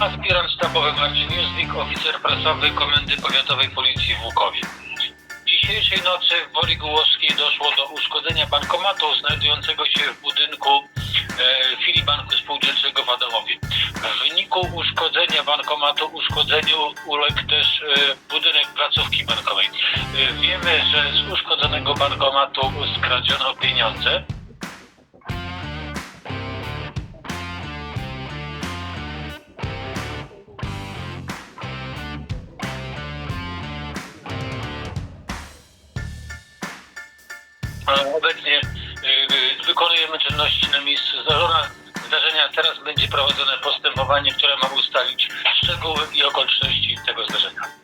Aspirant sztabowy Marcin Józwik, oficer prasowy Komendy Powiatowej Policji w Łukowie. Dzisiejszej nocy w Woli Głowskiej doszło do uszkodzenia bankomatu znajdującego się w budynku e, filii Banku Spółdzielczego w Adamowie. W wyniku uszkodzenia bankomatu uszkodzeniu uległ też e, budynek placówki bankowej. E, wiemy, że z uszkodzonego bankomatu skradziono pieniądze. Obecnie y, y, wykonujemy czynności na miejscu zdarzenia. zdarzenia. Teraz będzie prowadzone postępowanie, które ma ustalić szczegóły i okoliczności tego zdarzenia.